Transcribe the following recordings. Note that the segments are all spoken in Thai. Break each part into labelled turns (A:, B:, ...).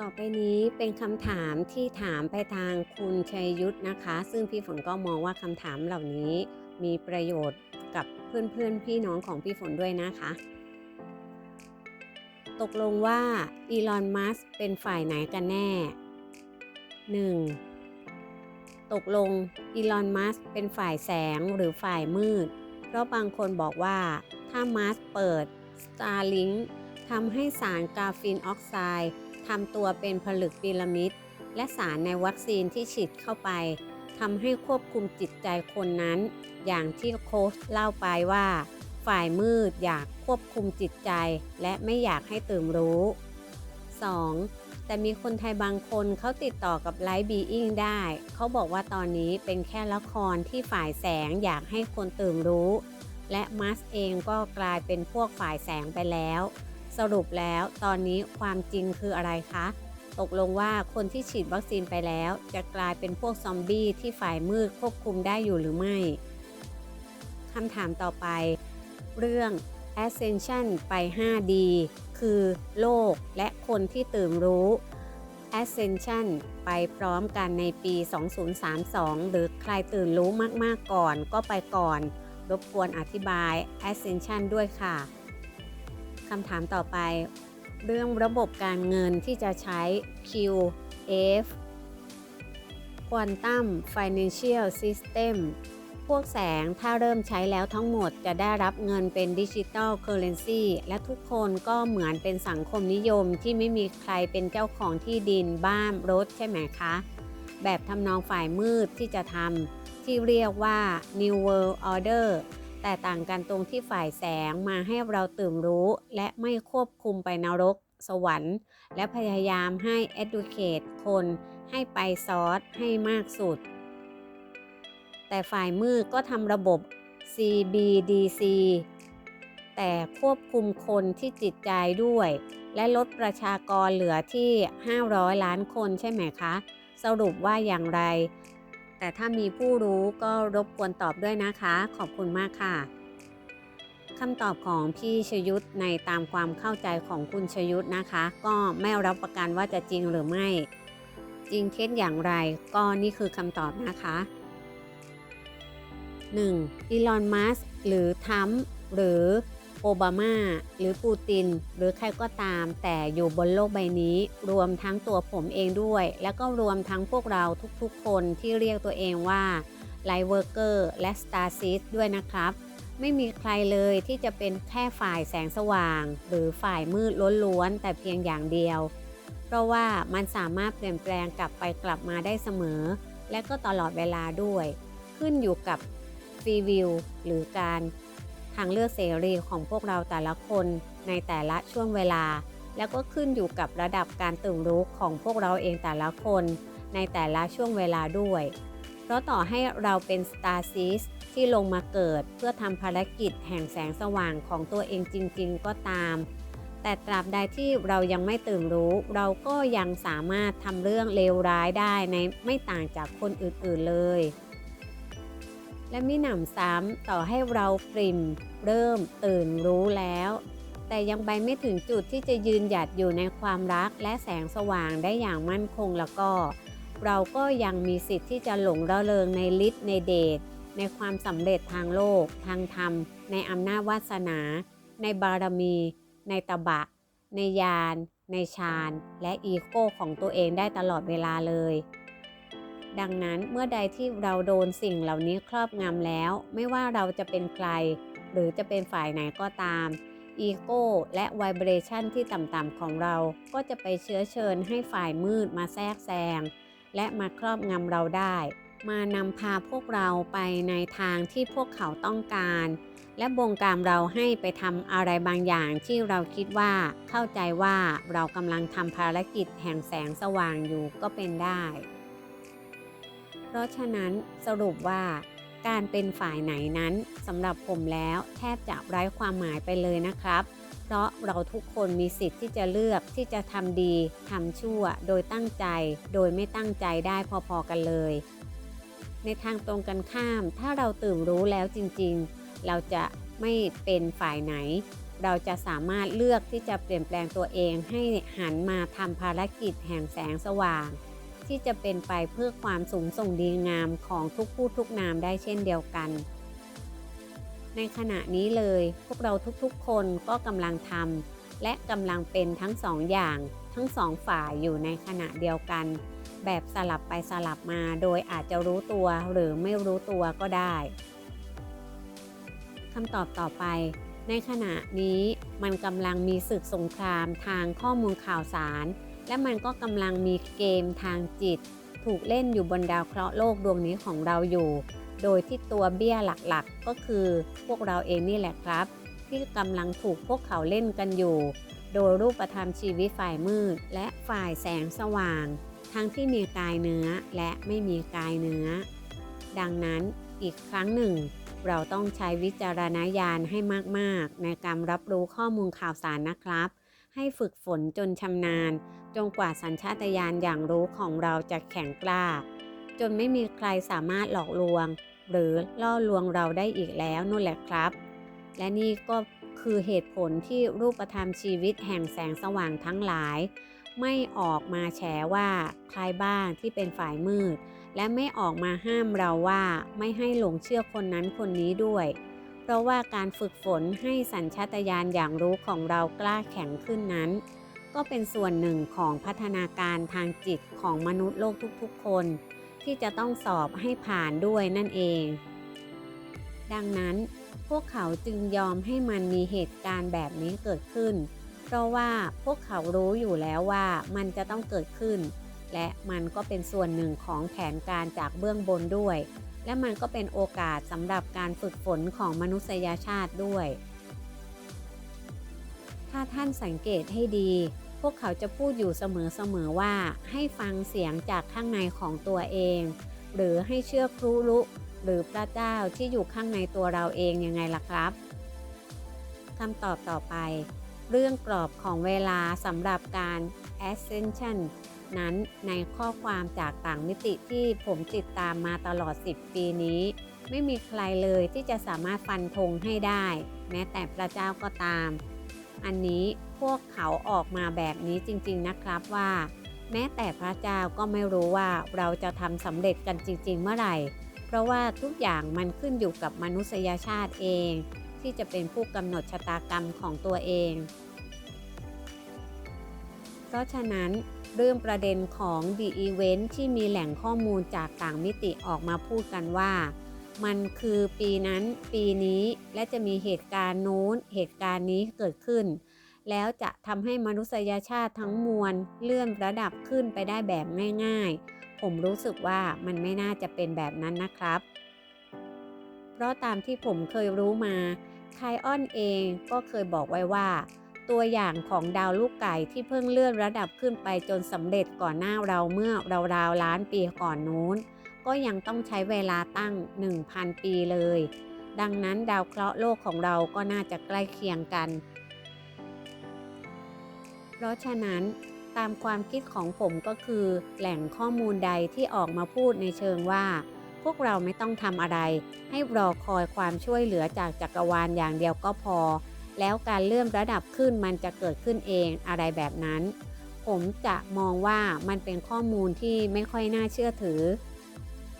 A: ต่อไปนี้เป็นคำถามที่ถามไปทางคุณชัยยุทธนะคะ ซึ่งพี่ฝนก็มองว่าคำถามเหล่านี้มีประโยชน์กับเพื่อนๆพี่น้องของพี่ฝนด้วยนะคะ ตกลงว่าอีลอนมัสเป็นฝ่ายไหนกันแน่ 1. ตกลงอีลอนมัสเป็นฝ่ายแสงหรือฝ่ายมืด เพราะบางคนบอกว่าถ้ามัสเปิด Starlink ทำให้สารกาฟินออกไซด์ ทำตัวเป็นผลึกพีระมิด และสารในวัคซีนที่ฉีดเข้าไปทำให้ควบคุมจิตใจคนนั้น อย่างที่โค้ชเล่าไปว่า ฝ่ายมืดอยากควบคุมจิตใจ และไม่อยากให้ตื่นรู้ 2. แต่มีคนไทยบางคนเขาติดต่อกับไลฟ์บีอิงได้ เขาบอกว่าตอนนี้เป็นแค่ละครที่ฝ่ายแสงอยากให้คนตื่นรู้ และมัสเองก็กลายเป็นพวกฝ่ายแสงไปแล้ว สรุปแล้วตอนนี้ความจริงคืออะไรคะ ตกลงว่าคนที่ฉีดวัคซีนไปแล้ว จะกลายเป็นพวกซอมบี้ที่ฝ่ายมืดควบคุมได้อยู่หรือไม่คำถามต่อไป เรื่อง Ascension ไป 5D คือโลกและคนที่ตื่นรู้ Ascension ไปพร้อมกันในปี 2032 หรือใครตื่นรู้มาก ๆ ก่อนก็ไปก่อน รบกวนอธิบาย Ascension ด้วยค่ะ คำถามต่อไป เรื่องระบบการเงินที่จะใช้ QF Quantum Financial System พวกแสงถ้าเริ่มใช้แล้วทั้งหมดจะได้รับเงินเป็นดิจิตอลเคอร์เรนซีและทุกคนก็เหมือนเป็นสังคมนิยมที่ไม่มีใครเป็นเจ้าของที่ดินบ้านรถใช่ไหมคะ แบบทำนองฝ่ายมืดที่จะทำที่เรียกว่า New World Order แต่ต่างกันตรงที่ฝ่ายแสงมาให้เราตื่นรู้ และไม่ควบคุมไปนรก สวรรค์ และพยายามให้ educate คนให้ไปซอสให้มากสุด แต่ฝ่ายมืดก็ทำระบบ CBDC แต่ควบคุมคนที่จิตใจด้วย และลดประชากรเหลือที่ 500 ล้านคนใช่ไหมคะ สรุปว่าอย่างไร แต่ถ้ามีผู้รู้ก็รบกวนตอบด้วยนะคะ ขอบคุณมากค่ะคำตอบของพี่ชยุทธในตามความเข้าใจของคุณชยุทธนะคะ ก็ไม่รับประกันว่าจะจริงหรือไม่ จริงเท็จอย่างไรก็นี่คือคำตอบนะคะ 1. อีลอน มัสหรือทัมหรือ โอบามา หรือปูติน หรือใครก็ตาม แต่อยู่บนโลกใบนี้ รวมทั้งตัวผมเองด้วย แล้วก็รวมทั้งพวกเราทุกๆ คนที่เรียกตัวเองว่าไลเวอร์เกอร์และสตาร์ซิสด้วยนะครับ ไม่มีใครเลยที่จะเป็นแค่ฝ่ายแสงสว่าง หรือฝ่ายมืดล้วนๆ แต่เพียงอย่างเดียว เพราะว่ามันสามารถเปลี่ยนแปลงกลับไปกลับมาได้เสมอ และก็ตลอดเวลาด้วย ขึ้นอยู่กับฟรีวิวหรือการ ทางเลือกเสรีของพวกเราแต่ละคนในแต่ละช่วงเวลา แล้วก็ขึ้นอยู่กับระดับการตื่นรู้ของพวกเราเองแต่ละคน ในแต่ละช่วงเวลาด้วย เพราะต่อให้เราเป็นสตาร์ซิสที่ลงมาเกิดเพื่อทำภารกิจแห่งแสงสว่างของตัวเองจริง ๆ ก็ตาม แต่ตราบใดที่เรายังไม่ตื่นรู้ เราก็ยังสามารถทำเรื่องเลวร้ายได้ในไม่ต่างจากคนอื่นๆเลย และมิหนำซ้ำต่อให้เราปริมเริ่มตื่นรู้แล้ว แต่ยังไปไม่ถึงจุดที่จะยืนหยัดอยู่ในความรักและแสงสว่างได้อย่างมั่นคงแล้วก็ เราก็ยังมีสิทธิ์ที่จะหลงระเริงในฤทธิ์ในเดชในความสำเร็จทางโลก ทางธรรม ในอำนาจวาสนา ในบารมี ในตบะ ในญาณในฌาน และอีโก้ของตัวเองได้ตลอดเวลาเลย ดังนั้นเมื่อใดที่เราโดนสิ่งเหล่านี้ครอบงำแล้ว ไม่ว่าเราจะเป็นใคร หรือจะเป็นฝ่ายไหนก็ตามอีโก้และไวเบรชันที่ต่ำๆของเราก็จะไปเชื้อเชิญให้ฝ่ายมืดมาแทรกแซง และมาครอบงำเราได้ มานำพาพวกเราไปในทางที่พวกเขาต้องการ และบงการเราให้ไปทำอะไรบางอย่างที่เราคิดว่าเข้าใจว่าเรากำลังทำภารกิจแห่งแสงสว่างอยู่ก็เป็นได้ ราะฉะนั้นสรุปว่า การเป็นฝ่ายไหนนั้นสำหรับผมแล้วแทบจะไร้ความหมายไปเลยนะครับ เพราะเราทุกคนมีสิทธิ์ที่จะเลือกที่จะทำดีทำชั่ว โดยตั้งใจ โดยไม่ตั้งใจได้พอๆกันเลย ในทางตรงกันข้าม ถ้าเราตื่นรู้แล้วจริงๆ เราจะไม่เป็นฝ่ายไหน เราจะสามารถเลือกที่จะเปลี่ยนแปลงตัวเองให้หันมาทำภารกิจแห่งแสงสว่าง ที่จะเป็นไปเพื่อความสูงส่งดีงามของทุกผู้ทุกนามได้เช่นเดียวกัน ในขณะนี้เลยพวกเราทุกๆคนก็กำลังทำและกำลังเป็นทั้งสองอย่างทั้งสองฝ่ายอยู่ในขณะเดียวกัน แบบสลับไปสลับมาโดยอาจจะรู้ตัวหรือไม่รู้ตัวก็ได้คำตอบต่อไปในขณะนี้มันกำลังมีศึกสงครามทางข้อมูลข่าวสาร และมันก็กำลังมีเกมทางจิต ถูกเล่นอยู่บนดาวเคราะห์โลกดวงนี้ของเราอยู่ โดยที่ตัวเบี้ยหลักๆ ก็คือพวกเราเองนี่แหละครับ ที่กำลังถูกพวกเขาเล่นกันอยู่ โดยรูปธรรมชีวิตฝ่ายมืด และฝ่ายแสงสว่าง ทั้งที่มีกายเนื้อและไม่มีกายเนื้อ ดังนั้นอีกครั้งหนึ่ง เราต้องใช้วิจารณญาณให้มากๆ ในการรับรู้ข้อมูลข่าวสารนะครับ ให้ฝึกฝนจนชำนาญ จนกว่าสัญชาตญาณอย่างรู้ของเราจะแข็งกล้า จนไม่มีใครสามารถหลอกลวง หรือล่อลวงเราได้อีกแล้วนู่นแหละครับ และนี่ก็คือเหตุผลที่รูปธรรมชีวิตแห่งแสงสว่างทั้งหลาย ไม่ออกมาแฉว่าใครบ้างที่เป็นฝ่ายมืด และไม่ออกมาห้ามเราว่าไม่ให้หลงเชื่อคนนั้นคนนี้ด้วย เพราะว่าการฝึกฝนให้สัญชาตญาณอย่างรู้ของเรากล้าแข็งขึ้นนั้น ก็เป็นส่วนหนึ่งของพัฒนาการทางจิตของมนุษย์โลกทุกๆคน ที่จะต้องสอบให้ผ่านด้วยนั่นเอง ดังนั้นพวกเขาจึงยอมให้มันมีเหตุการณ์แบบนี้เกิดขึ้น เพราะว่าพวกเขารู้อยู่แล้วว่ามันจะต้องเกิดขึ้น และมันก็เป็นส่วนหนึ่งของแผนการจากเบื้องบนด้วย และมันก็เป็นโอกาสสำหรับการฝึกฝนของมนุษยชาติด้วย ถ้าท่านสังเกตให้ดี วกเขาจะพูดอยู่เสมอๆว่าให้ฟังเสียงจากข้างในของตัวเอง หรือให้เชื่อครูรุหรือพระเจ้าที่อยู่ข้างในตัวเราเองยังไงล่ะครับคำตอบต่อไป เรื่องกรอบของเวลาสำหรับการ ascension นั้นในข้อความจากต่างมิติที่ผมติดตามมาตลอด 10 ปีนี้ ไม่มีใครเลยที่จะสามารถฟันธงให้ได้ แม้แต่พระเจ้าก็ตาม อันนี้ วกเขาออกมาแบบนี้จริงๆนะครับว่า แม้แต่พระเจ้าก็ไม่รู้ว่าเราจะทำสำเร็จกันจริง ๆ เมื่อไหร่ เพราะว่าทุกอย่างมันขึ้นอยู่กับมนุษยชาติเอง ที่จะเป็นผู้กำหนดชะตากรรมของตัวเอง เพราะฉะนั้นเรื่องประเด็นของ The Event ที่มีแหล่งข้อมูลจากต่างมิติออกมาพูดกันว่า มันคือปีนั้นปีนี้และจะมีเหตุการณ์โน้นเหตุการณ์นี้เกิดขึ้น แล้วจะทำให้มนุษยชาติทั้งมวลเลื่อนระดับขึ้นไปได้แบบง่ายๆ ผมรู้สึกว่ามันไม่น่าจะเป็นแบบนั้นนะครับ เพราะตามที่ผมเคยรู้มาไคออนเองก็เคยบอกไว้ว่า ตัวอย่างของดาวลูกไก่ที่เพิ่งเลื่อนระดับขึ้นไปจนสำเร็จก่อนหน้าเราเมื่อราวๆล้านปีก่อนนู้น ก็ยังต้องใช้เวลาตั้ง 1,000 ปีเลย ดังนั้นดาวเคราะห์โลกของเราก็น่าจะใกล้เคียงกัน เพราะฉะนั้นตามความคิดของผมก็คือ แหล่งข้อมูลใดที่ออกมาพูดในเชิงว่า พวกเราไม่ต้องทำอะไร ให้รอคอยความช่วยเหลือจากจักรวาลอย่างเดียวก็พอ แล้วการเลื่อนระดับขึ้นมันจะเกิดขึ้นเองอะไรแบบนั้น ผมจะมองว่ามันเป็นข้อมูลที่ไม่ค่อยน่าเชื่อถือ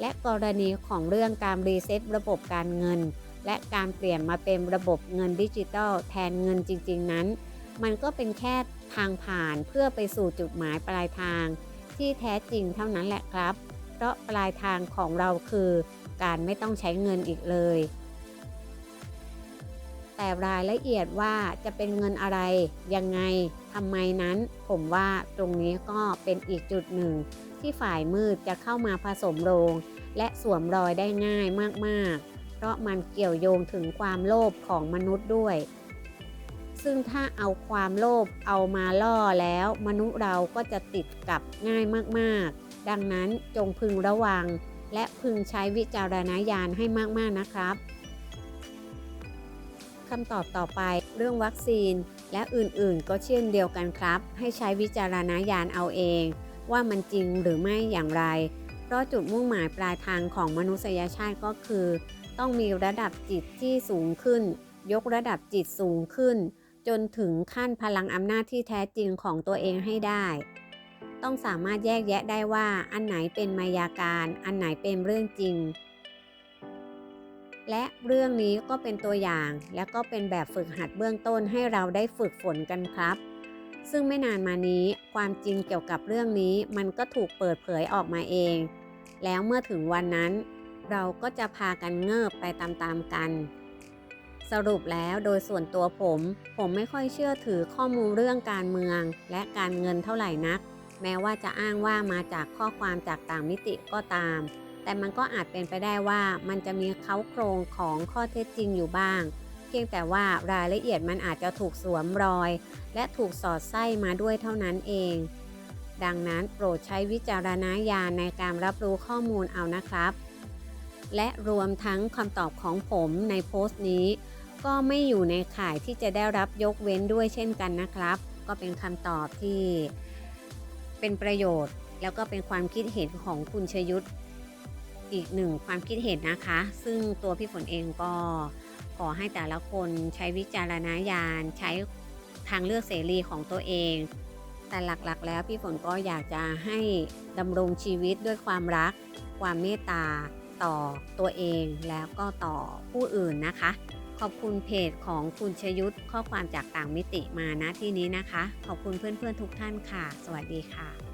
A: และกรณีของเรื่องการรีเซ็ตระบบการเงิน และการเปลี่ยนมาเป็นระบบเงินดิจิทัลแทนเงินจริง ๆ นั้น มันก็เป็นแค่ทางผ่านเพื่อไปสู่จุดหมายปลายทาง ที่แท้จริงเท่านั้นแหละครับ เพราะปลายทางของเราคือการไม่ต้องใช้เงินอีกเลย แต่รายละเอียดว่าจะเป็นเงินอะไร ยังไงทำไมนั้น ผมว่าตรงนี้ก็เป็นอีกจุดหนึ่ง ที่ฝ่ายมืดจะเข้ามาผสมโรง และสวมรอยได้ง่ายมากๆ เพราะมันเกี่ยวโยงถึงความโลภของมนุษย์ด้วย ซึ่งถ้าเอาความโลภเอามาล่อแล้ว มนุษย์เราก็จะติดกับง่ายมากๆ ดังนั้นจงพึงระวัง และพึงใช้วิจารณญาณให้มากๆนะครับคำตอบต่อไปเรื่องวัคซีน และอื่นๆ ก็เช่นเดียวกันครับ ให้ใช้วิจารณญาณเอาเอง ว่ามันจริงหรือไม่อย่างไร เพราะจุดมุ่งหมายปลายทางของมนุษยชาติก็คือ ต้องมีระดับจิตที่สูงขึ้น ยกระดับจิตสูงขึ้น จนถึงขั้นพลังอำนาจที่แท้จริงของตัวเองให้ได้ ต้องสามารถแยกแยะได้ว่าอันไหนเป็นมายาการ อันไหนเป็นเรื่องจริง และเรื่องนี้ก็เป็นตัวอย่าง และก็เป็นแบบฝึกหัดเบื้องต้นให้เราได้ฝึกฝนกันครับ ซึ่งไม่นานมานี้ความจริงเกี่ยวกับเรื่องนี้มันก็ถูกเปิดเผยออกมาเอง แล้วเมื่อถึงวันนั้น เราก็จะพากันเงิบไปตามๆกัน สรุปแล้วโดยส่วนตัวผม ผมไม่ค่อยเชื่อถือข้อมูลเรื่องการเมือง และการเงินเท่าไหร่นัก แม้ว่าจะอ้างว่ามาจากข้อความจากต่างมิติก็ตาม แต่มันก็อาจเป็นไปได้ว่ามันจะมีเค้าโครงของข้อเท็จจริงอยู่บ้าง เพียงแต่ว่ารายละเอียดมันอาจจะถูกสวมรอย และถูกสอดไส้มาด้วยเท่านั้นเอง ดังนั้นโปรดใช้วิจารณญาณในการรับรู้ข้อมูลเอานะครับ และรวมทั้งคำตอบของผมในโพสต์นี้ ก็ไม่อยู่ในข่ายที่จะได้รับยกเว้นด้วยเช่นกันนะครับ ก็เป็นคำตอบที่เป็นประโยชน์ แล้วก็เป็นความคิดเห็นของคุณชยุทธอีกหนึ่งความคิดเห็นนะคะ ซึ่งตัวพี่ฝนเองก็ขอให้แต่ละคนใช้วิจารณญาณใช้ทางเลือกเสรีของตัวเอง แต่หลักๆ แล้วพี่ฝนก็อยากจะให้ดำรงชีวิตด้วยความรัก ความเมตตาต่อตัวเองแล้วก็ต่อผู้อื่นนะคะ ขอบคุณเพจของคุณชยุทธข้อความจากต่างมิติมานะที่นี้นะคะ ขอบคุณเพื่อนๆทุกท่านค่ะ สวัสดีค่ะ